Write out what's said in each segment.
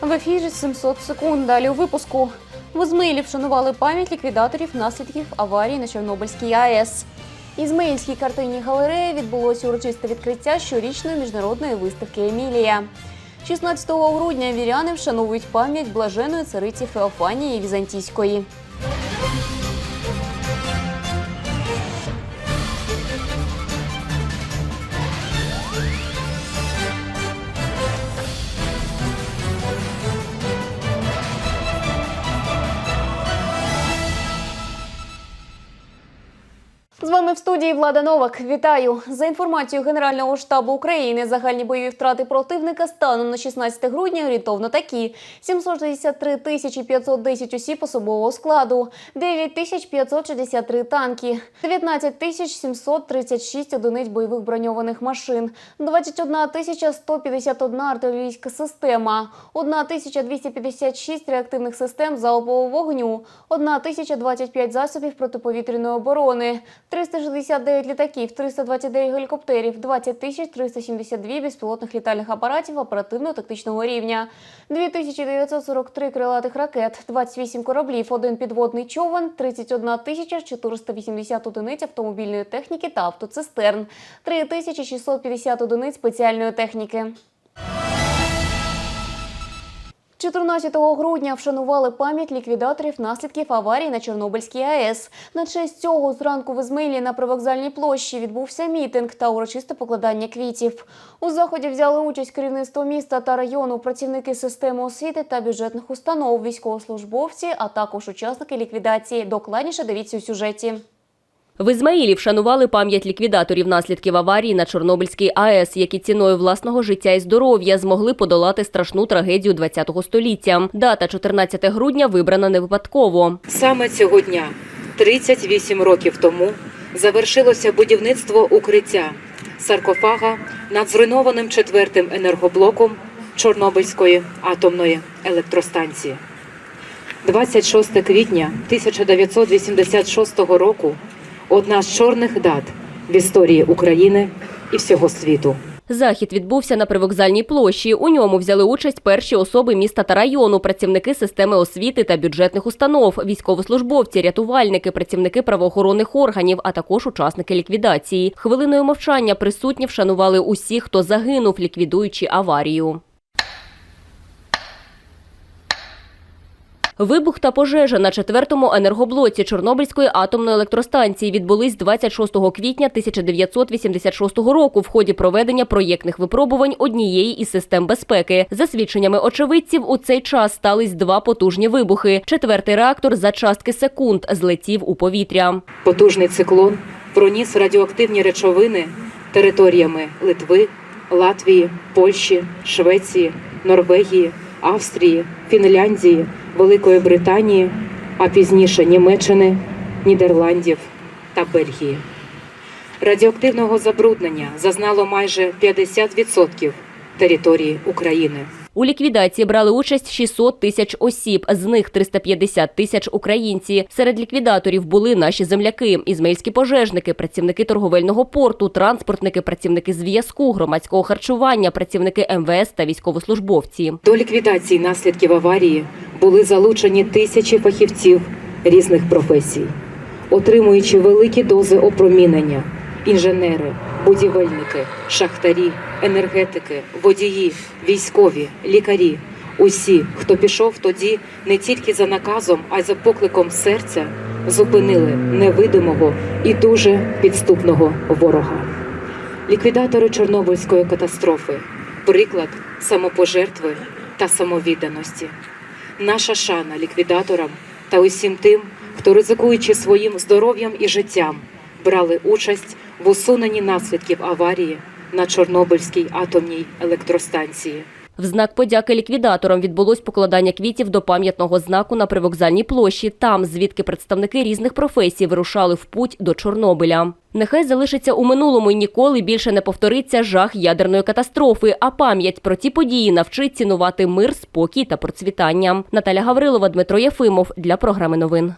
В ефірі 700 секунд. Далі у випуску. В Ізмаїлі вшанували пам'ять ліквідаторів наслідків аварії на Чорнобильській АЕС. Ізмаїльській картинній галереї відбулося урочисте відкриття щорічної міжнародної виставки Емілія. 16 грудня віряни вшановують пам'ять блаженої цариці Феофанії Візантійської. Вами в студії Влада Новак. Вітаю за інформацією Генерального штабу України. Загальні бойові втрати противника станом на 16 грудня орієнтовно такі: 763 тисячі 510 осіб особового складу, 9 тисяч 563 танки, 19 тисяч 736 одиниць бойових броньованих машин, 21 тисяча 151 артилерійська система, 1 тисяча 256 реактивних систем залпового вогню, 1 тисяча 25 засобів протиповітряної оборони. 369 літаків, 329 гелікоптерів, 20 тисяч 372 безпілотних літальних апаратів оперативно-тактичного рівня, 2943 крилатих ракет, 28 кораблів, один підводний човен, 31 тисяча 480 одиниць автомобільної техніки та автоцистерн, 3650 одиниць спеціальної техніки. 14 грудня вшанували пам'ять ліквідаторів наслідків аварії на Чорнобильській АЕС. На честь цього зранку в Ізмаїлі на привокзальній площі відбувся мітинг та урочисте покладання квітів. У заході взяли участь керівництво міста та району, працівники системи освіти та бюджетних установ, військовослужбовці, а також учасники ліквідації. Докладніше дивіться у сюжеті. В Ізмаїлі вшанували пам'ять ліквідаторів наслідків аварії на Чорнобильській АЕС, які ціною власного життя і здоров'я змогли подолати страшну трагедію ХХ століття. Дата 14 грудня вибрана не випадково. Саме цього дня, 38 років тому, завершилося будівництво укриття саркофага над зруйнованим четвертим енергоблоком Чорнобильської атомної електростанції. 26 квітня 1986 року одна з чорних дат в історії України і всього світу. Захід відбувся на привокзальній площі. У ньому взяли участь перші особи міста та району, працівники системи освіти та бюджетних установ, військовослужбовці, рятувальники, працівники правоохоронних органів, а також учасники ліквідації. Хвилиною мовчання присутні вшанували усіх, хто загинув, ліквідуючи аварію. Вибух та пожежа на четвертому енергоблоці Чорнобильської атомної електростанції відбулись 26 квітня 1986 року в ході проведення проєктних випробувань однієї із систем безпеки. За свідченнями очевидців, у цей час стались два потужні вибухи. Четвертий реактор за частки секунд злетів у повітря. Потужний циклон проніс радіоактивні речовини територіями Литви, Латвії, Польщі, Швеції, Норвегії, Австрії, Фінляндії, Великої Британії, а пізніше Німеччини, Нідерландів та Бельгії. Радіоактивного забруднення зазнало майже 50% території України. У ліквідації брали участь 600 тисяч осіб, з них 350 тисяч українці. Серед ліквідаторів були наші земляки, ізмаїльські пожежники, працівники торговельного порту, транспортники, працівники зв'язку, громадського харчування, працівники МВС та військовослужбовці. До ліквідації наслідків аварії були залучені тисячі фахівців різних професій, отримуючи великі дози опромінення, інженери, будівельники, шахтарі, енергетики, водії, військові, лікарі. Усі, хто пішов тоді не тільки за наказом, а й за покликом серця, зупинили невидимого і дуже підступного ворога. Ліквідатори Чорнобильської катастрофи приклад самопожертви та самовідданості. Наша шана ліквідаторам та усім тим, хто ризикуючи своїм здоров'ям і життям, брали участь в усуненні наслідків аварії на Чорнобильській атомній електростанції. В знак подяки ліквідаторам відбулось покладання квітів до пам'ятного знаку на привокзальній площі, там, звідки представники різних професій вирушали в путь до Чорнобиля. Нехай залишиться у минулому і ніколи більше не повториться жах ядерної катастрофи, а пам'ять про ті події навчить цінувати мир, спокій та процвітання. Наталя Гаврилова, Дмитро Єфимов для програми новин.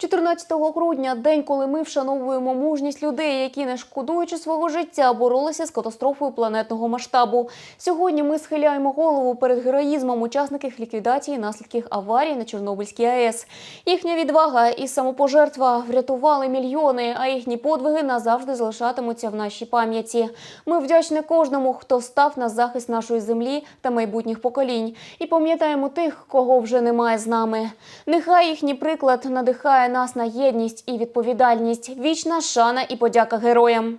14 грудня день, коли ми вшановуємо мужність людей, які, не шкодуючи свого життя, боролися з катастрофою планетного масштабу. Сьогодні ми схиляємо голову перед героїзмом учасників ліквідації наслідків аварії на Чорнобильській АЕС. Їхня відвага і самопожертва врятували мільйони, а їхні подвиги назавжди залишатимуться в нашій пам'яті. Ми вдячні кожному, хто став на захист нашої землі та майбутніх поколінь, і пам'ятаємо тих, кого вже немає з нами. Нехай їхній приклад надихає нас на єдність і відповідальність. Вічна шана і подяка героям.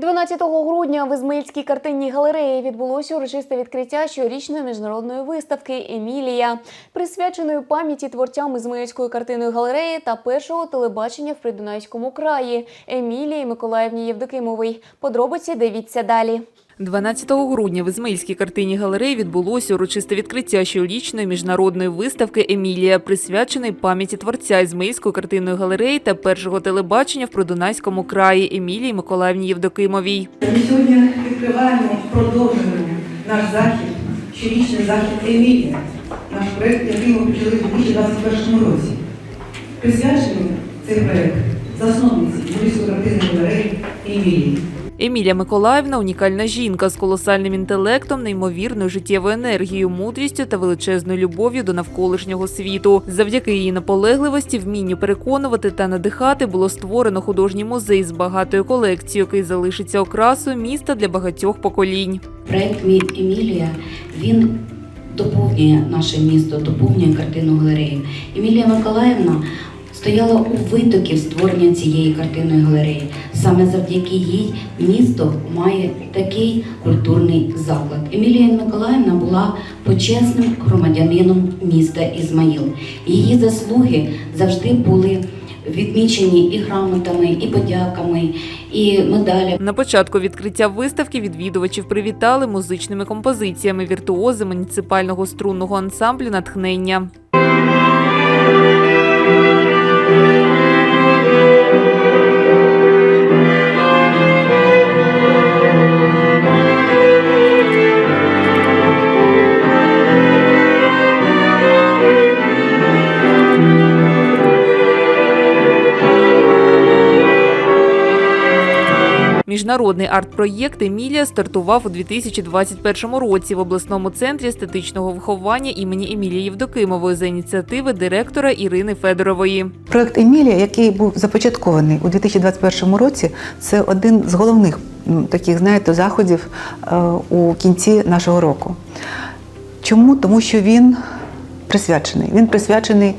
12 грудня в Ізмаїльській картинній галереї відбулося урочисте відкриття щорічної міжнародної виставки Емілія, присвяченої пам'яті творцям Ізмаїльської картинної галереї та першого телебачення в Придунайському краї Емілії Миколаївні Євдокимовій. Подробиці дивіться далі. 12 грудня в Ізмаїльській картині галереї відбулося урочисте відкриття щорічної міжнародної виставки Емілія, присвяченої пам'яті творця Ізмаїльської картинної галереї та першого телебачення в Продунайському краї Емілії Миколаївні Євдокимовій. Ми сьогодні відкриваємо, продовжуємо наш захід, щорічний захід Емілія, наш проєкт, який ми почали у 2021 році. Присвячений цей проєкт засновниці Львівської картинної галереї Емілії. Емілія Миколаївна унікальна жінка з колосальним інтелектом, неймовірною життєвою енергією, мудрістю та величезною любов'ю до навколишнього світу. Завдяки її наполегливості, вмінню переконувати та надихати було створено художній музей з багатою колекцією, який залишиться окрасою міста для багатьох поколінь. Проект «Мій Емілія він доповнює наше місто, доповнює картину галерею. Емілія Миколаївна стояла у витоків створення цієї картинної галереї. Саме завдяки їй місто має такий культурний заклад. Емілія Миколаївна була почесним громадянином міста Ізмаїл. Її заслуги завжди були відмічені і грамотами, і подяками, і медалями. На початку відкриття виставки відвідувачів привітали музичними композиціями віртуози муніципального струнного ансамблю натхнення. Міжнародний арт-проєкт Емілія стартував у 2021 році в обласному центрі естетичного виховання імені Емілії Євдокимової за ініціативи директора Ірини Федорової. Проект Емілія, який був започаткований у 2021 році, це один з головних таких, знаєте, заходів е, у кінці нашого року. Чому? Тому що він присвячений. Він присвячений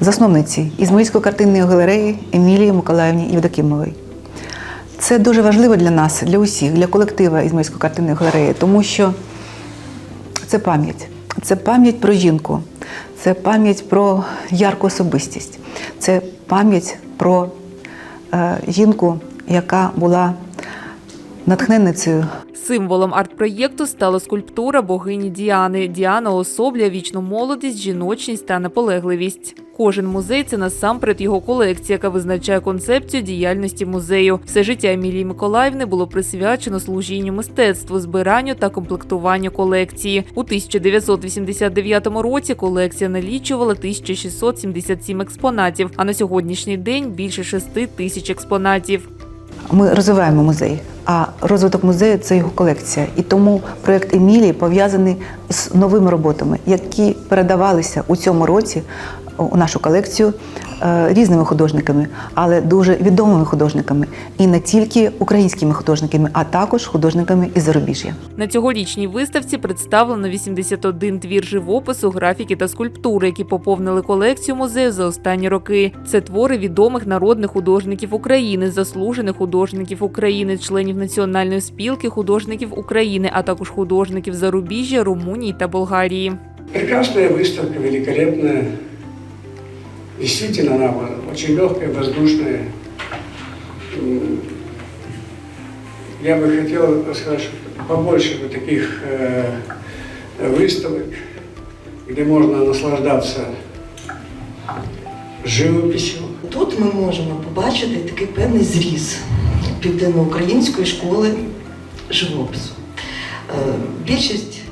засновниці Ізмаїльської картинної галереї Емілії Миколаївні Євдокимової. Це дуже важливо для нас, для усіх, для колектива Ізмаїльської картинної галереї, тому що це пам'ять. Це пам'ять про жінку, це пам'ять про ярку особистість, це пам'ять про е, жінку, яка була натхненницею Символом арт-проєкту стала скульптура богині Діани. Діана особлює вічну молодість, жіночність та наполегливість. Кожен музей це насамперед його колекція, яка визначає концепцію діяльності музею. Все життя Емілії Миколаївни було присвячено служінню мистецтву, збиранню та комплектуванню колекції. У 1989 році колекція налічувала 1677 експонатів, а на сьогоднішній день більше 6 тисяч експонатів. Ми розвиваємо музей, а розвиток музею це його колекція. І тому проєкт Емілії пов'язаний з новими роботами, які передавалися у цьому році у нашу колекцію е, різними художниками, але дуже відомими художниками, і не тільки українськими художниками, а також художниками із зарубіжжя. На цьогорічній виставці представлено 81 твір живопису, графіки та скульптури, які поповнили колекцію музею за останні роки. Це твори відомих народних художників України, заслужених художників України, членів Національної спілки художників України, а також художників зарубіжжя, Румунії та Болгарії. Прекрасная выставка, великолепная. Действительно, она очень легкая, воздушная. М, Я бы хотел сказать, что побольше бы таких э, выставок, где можно наслаждаться живописью, Тут ми можемо побачити такий певний зріз південноукраїнської школи живопису. Е, Більшість клад-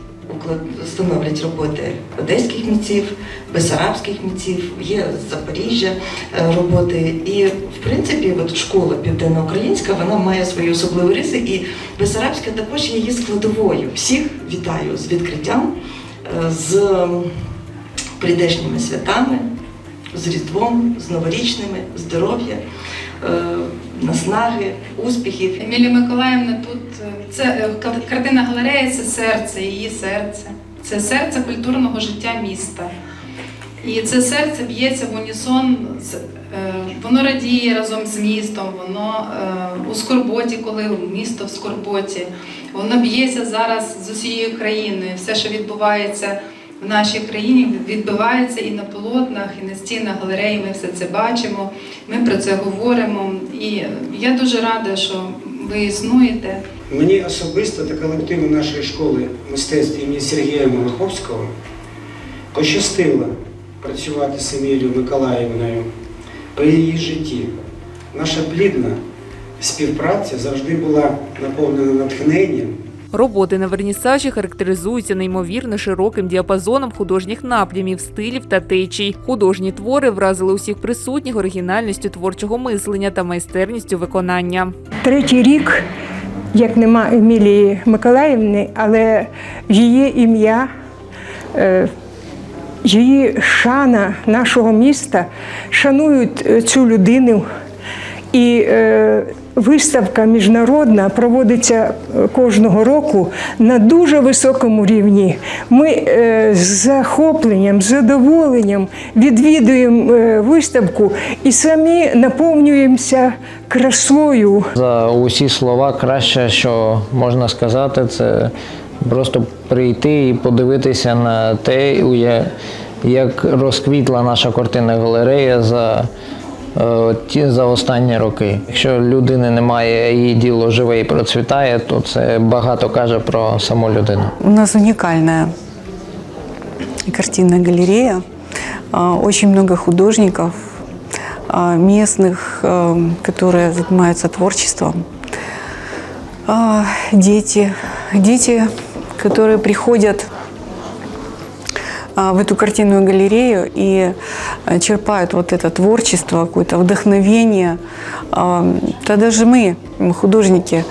становлять роботи одеських митців, бесарабських митців, є з Запоріжжя е, роботи. І в принципі, от школа південноукраїнська вона має свої особливі риси, і Бесарабська також є її складовою. Всіх вітаю з відкриттям, е, з прийдешніми святами, з Різдвом, з новорічними, здоров'я, е, наснаги, успіхів. Емілія Миколаївна тут е, це е, картина галерея це серце, її серце. Це серце культурного життя міста. І це серце б'ється в унісон, е, воно радіє разом з містом, воно у скорботі, коли місто в скорботі. Воно б'ється зараз з усією країною. Все, що відбувається в нашій країні, відбувається і на полотнах, і на стінах галереї. Ми все це бачимо. Ми про це говоримо. І я дуже рада, що ви існуєте. Мені особисто та колективу нашої школи мистецтв імені Сергія Малаховського пощастило працювати з Емілією Миколаївною при її житті. Наша плідна співпраця завжди була наповнена натхненням Роботи на вернісажі характеризуються неймовірно широким діапазоном художніх напрямів, стилів та течій. Художні твори вразили усіх присутніх оригінальністю творчого мислення та майстерністю виконання. Третій рік, як нема Емілії Миколаївни, але її ім'я, е, її шана нашого міста шанують е, цю людину. І е, виставка міжнародна проводиться е, кожного року на дуже високому рівні. Ми е, з захопленням, з задоволенням відвідуємо е, виставку і самі наповнюємося красою. За усі слова краще, що можна сказати, це просто прийти і подивитися на те, як розквітла наша картинна галерея за, ті, за останні роки. Якщо людини немає, її діло живе і процвітає, то це багато каже про саму людину. У нас уникальная картинная галерея. А, Очень много художников а, местных, а, которые занимаются творчеством. А, Дети, дети, которые приходят а, в эту картинную галерею и а, черпают вот это творчество, какое-то вдохновение. А, Да даже мы, м, художники,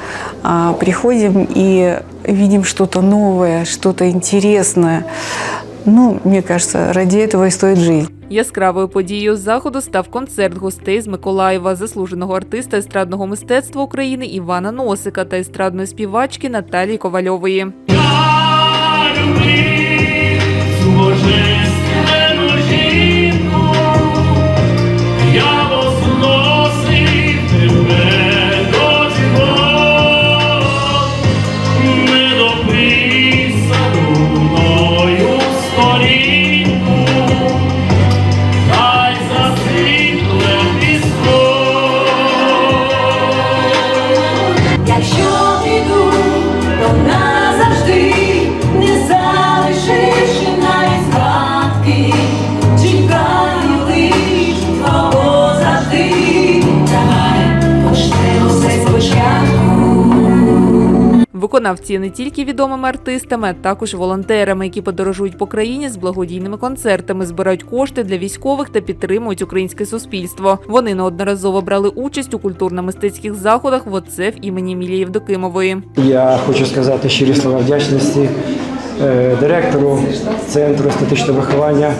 а, приходим и видим что-то новое, что-то интересное. Ну, мне кажется, ради этого и стоит жить. Яскравою подією заходу став концерт гостей з Миколаєва, заслуженого артиста естрадного мистецтва України Івана Носика та естрадної співачки Наталії Ковальової. Божественну Виконавці не тільки відомими артистами, а також волонтерами, які подорожують по країні з благодійними концертами, збирають кошти для військових та підтримують українське суспільство. Вони неодноразово брали участь у культурно-мистецьких заходах в ОЦЕФ імені Емілії Євдокимової. Я хочу сказати щирі слова вдячності е, директору Центру естетичного виховання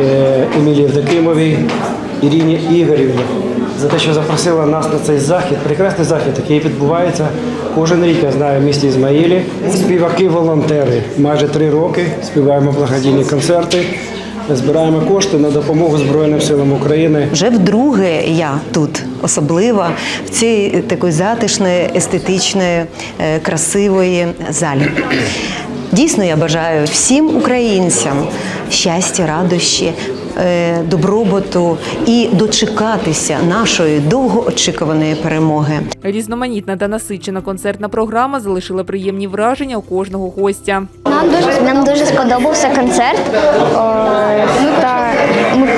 е, Емілії Євдокимовій Іріні Ігорівні за те, що запросила нас на цей захід, прекрасний захід, який відбувається кожен рік, я знаю, в місті Ізмаїлі. Співаки-волонтери майже три роки співаємо благодійні концерти, збираємо кошти на допомогу Збройним силам України. Вже вдруге я тут особливо в цій такої затишної, естетичної, е, красивої залі. Дійсно, я бажаю всім українцям щастя, радощі, добробуту і дочекатися нашої довгоочікуваної перемоги. Різноманітна та насичена концертна програма залишила приємні враження у кожного гостя. Нам дуже нам дуже сподобався концерт. О, та ми,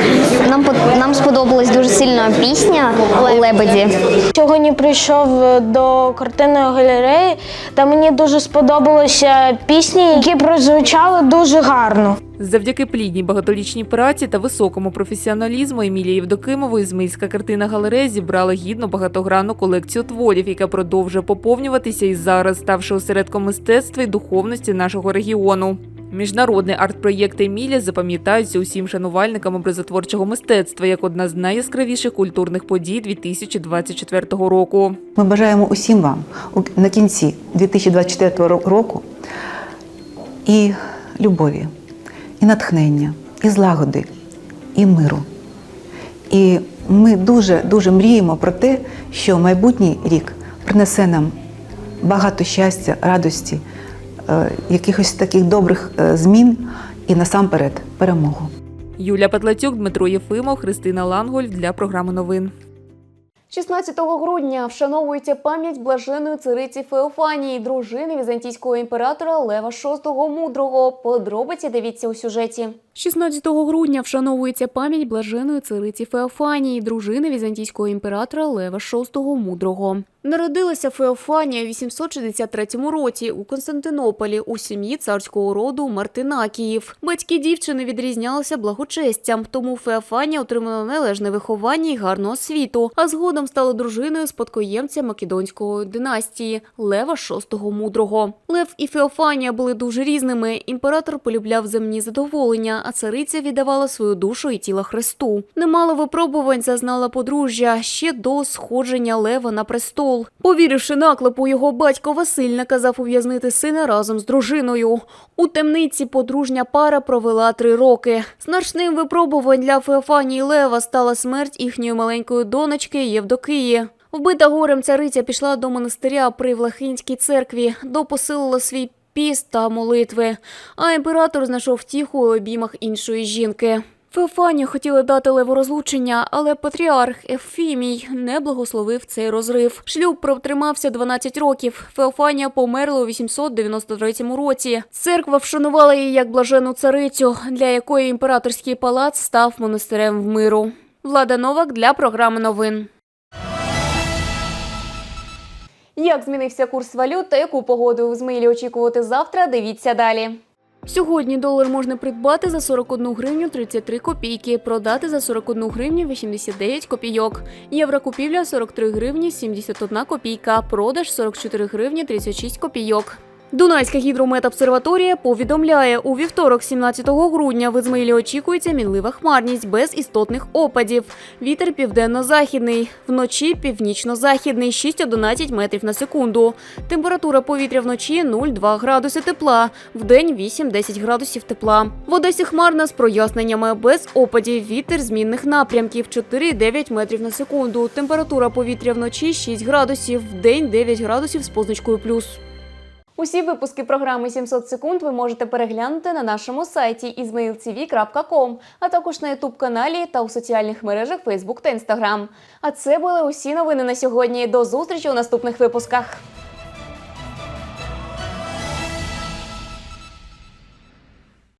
нам по- нам сподобалась дуже сильно пісня у лебеді. Сьогодні прийшов е, до картинної галереї, та мені дуже сподобалися пісні, які прозвучали дуже гарно. Завдяки плідній багаторічній праці та високому професіоналізму Емілії Євдокимової Ізмаїльська картина галерея зібрала гідну багатогранну колекцію творів, яка продовжує поповнюватися і зараз, ставши осередком мистецтва і духовності нашого регіону. Міжнародний арт-проєкт Емілія запам'ятаються усім шанувальникам образотворчого мистецтва як одна з найяскравіших культурних подій 2024 року. Ми бажаємо усім вам на кінці 2024 ро- року і любові, і натхнення, і злагоди, і миру. І ми дуже дуже мріємо про те, що майбутній рік принесе нам багато щастя, радості, е, якихось таких добрих е, змін і насамперед перемогу. Юлія Петлацюк, Дмитро Єфимов, Христина Ланголь для програми новин. 16 грудня вшановується пам'ять блаженої цариці Феофанії, дружини візантійського імператора Лева VI Мудрого. Подробиці дивіться у сюжеті. 16 грудня вшановується пам'ять блаженої цариці Феофанії, дружини візантійського імператора Лева VI Мудрого. Народилася Феофанія у 863 році у Константинополі у сім'ї царського роду Мартинакіїв. Батьки дівчини відрізнялися благочестям, тому Феофанія отримала належне виховання і гарну освіту, а згодом стала дружиною спадкоємця Македонської династії Лева VI Мудрого. Лев і Феофанія були дуже різними. Імператор полюбляв земні задоволення, а цариця віддавала свою душу і тіло Христу. Немало випробувань зазнала подружжя ще до сходження Лева на престол. Повіривши наклепу, його батько Василь наказав ув'язнити сина разом з дружиною. У темниці подружня пара провела три роки. Значним випробувань для Феофанії Лева стала смерть їхньої маленької донечки Євдокиї. Вбита горем цариця пішла до монастиря при Влахинській церкві, допосилила свій піст та молитви. А імператор знайшов втіху у обіймах іншої жінки. Феофанію хотіли дати леву розлучення, але патріарх Ефімій не благословив цей розрив. Шлюб протримався 12 років. Феофанія померла у 893 році. Церква вшанувала її як блажену царицю, для якої імператорський палац став монастирем в миру. Влада Новак для програми новин. Як змінився курс валют та яку погоду в Змилі очікувати завтра, дивіться далі. Сьогодні долар можна придбати за 41 гривню 33 копійки, продати за 41 гривню 89 копійок. Єврокупівля 43 гривні 71 копійка, продаж 44 гривні 36 копійок. Дунайська гідрометобсерваторія повідомляє, у вівторок, 17 грудня, в Ізмаїлі очікується мінлива хмарність без істотних опадів. Вітер південно-західний, вночі північно-західний 6-11 метрів на секунду. Температура повітря вночі 0,2 градуси тепла, вдень 8-10 градусів тепла. В Одесі хмарна з проясненнями без опадів. Вітер змінних напрямків 4,9 метрів на секунду. Температура повітря вночі 6 градусів, вдень 9 градусів з позначкою плюс. Усі випуски програми 700 секунд ви можете переглянути на нашому сайті izmailtv.com, а також на ютуб каналі та у соціальних мережах Facebook та Instagram. А це були усі новини на сьогодні. До зустрічі у наступних випусках.